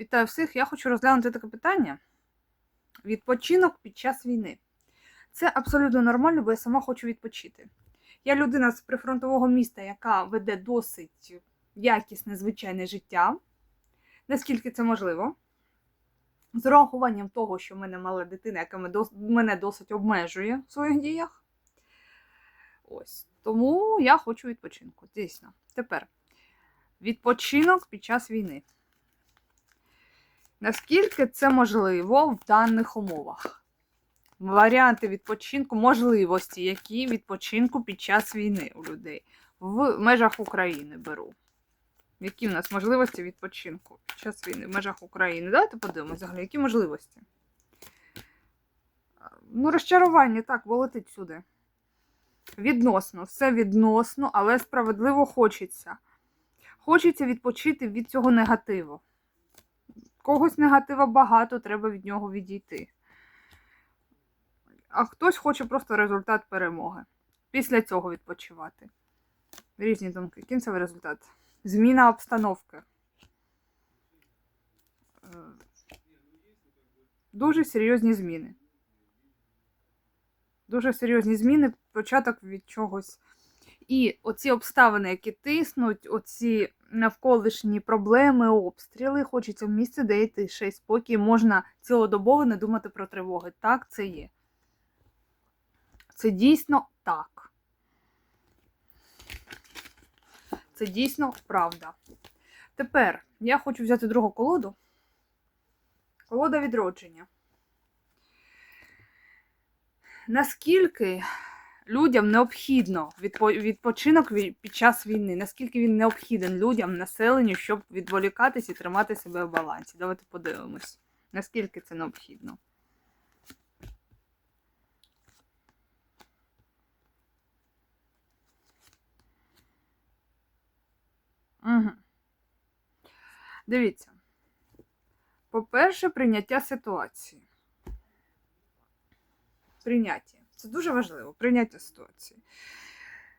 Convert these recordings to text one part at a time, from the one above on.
Вітаю всіх! Я хочу розглянути таке питання. Відпочинок під час війни. Це абсолютно нормально, бо я сама хочу відпочити. Я людина з прифронтового міста, яка веде досить якісне, звичайне життя, наскільки це можливо. З урахуванням того, що в мене мала дитина, яка мене досить обмежує в своїх діях. Ось. Тому я хочу відпочинку. Дійсно. Тепер відпочинок під час війни. Наскільки це можливо в даних умовах? Варіанти відпочинку, можливості, які відпочинку під час війни у людей в межах України беру. Які в нас можливості відпочинку під час війни в межах України? Давайте подивимося, взагалі, які можливості. Ну, розчарування, так, волетить сюди. Відносно, все відносно, але справедливо хочеться. Хочеться відпочити від цього негативу когось негатива багато, треба від нього відійти. А хтось хоче просто результат перемоги. Після цього відпочивати. Різні думки. Кінцевий результат. Зміна обстановки. Е, Дуже серйозні зміни. Дуже серйозні зміни, початок від чогось. І оці обставини, які тиснуть, оці навколишні проблеми, обстріли, хочеться в місце, де є тиша і спокій, можна цілодобово не думати про тривоги. Так, це є. Це дійсно так. Це дійсно правда. Тепер я хочу взяти другу колоду. Колода відродження. Наскільки людям необхідно відпо- відпочинок ві- під час війни. Наскільки він необхіден людям, населенню, щоб відволікатись і тримати себе в балансі. Давайте подивимось, наскільки це необхідно. Угу. Дивіться. По-перше, прийняття ситуації. Прийняття. Це дуже важливо. Прийняття ситуації.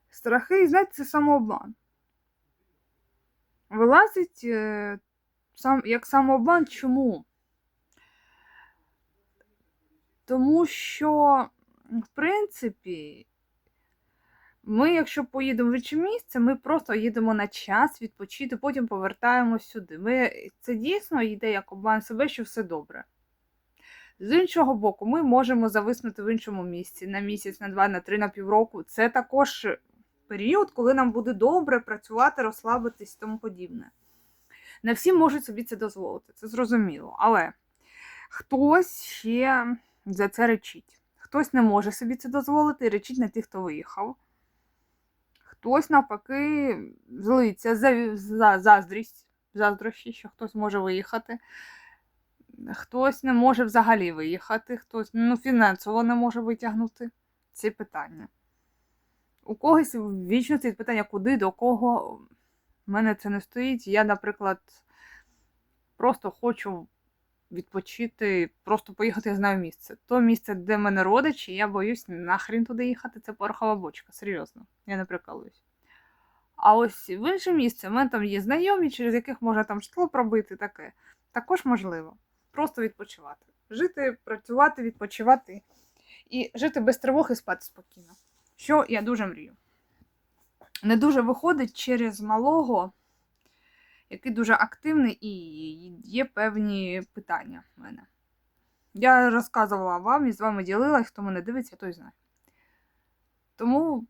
Страхи, знаєте, це самообман. Вилазить е, сам, як самообман. Чому? Тому що, в принципі, ми, якщо поїдемо в інше місце, ми просто їдемо на час відпочити, потім повертаємось сюди. Ми, це дійсно йде як обман себе, що все добре. З іншого боку, ми можемо зависнути в іншому місці на місяць, на два, на три, на півроку. Це також період, коли нам буде добре працювати, розслабитись і тому подібне. Не всі можуть собі це дозволити, це зрозуміло. Але хтось ще за це речить. Хтось не може собі це дозволити і речить на тих, хто виїхав. Хтось, навпаки, злиться за, за заздрість, заздрощі, що хтось може виїхати. Хтось не може взагалі виїхати, хтось ну, фінансово не може витягнути ці питання. У когось вічно стоїть питання, куди, до кого. У мене це не стоїть. Я, наприклад, просто хочу відпочити, просто поїхати, я знаю місце. То місце, де мене родичі, я боюсь нахрін туди їхати, це порохова бочка. Серйозно, я не прикалуюсь. А ось в інше місце, в мене там є знайомі, через яких можна там житло пробити, таке. Також можливо. Просто відпочивати. Жити, працювати, відпочивати і жити без тривог і спати спокійно. Що я дуже мрію. Не дуже виходить через малого, який дуже активний, і є певні питання в мене. Я розказувала вам і з вами ділилась, хто мене дивиться, той знає. Тому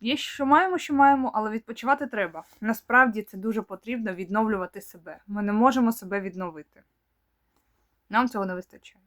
є, що маємо, що маємо, але відпочивати треба. Насправді це дуже потрібно відновлювати себе. Ми не можемо себе відновити. Нам цього не вистачає.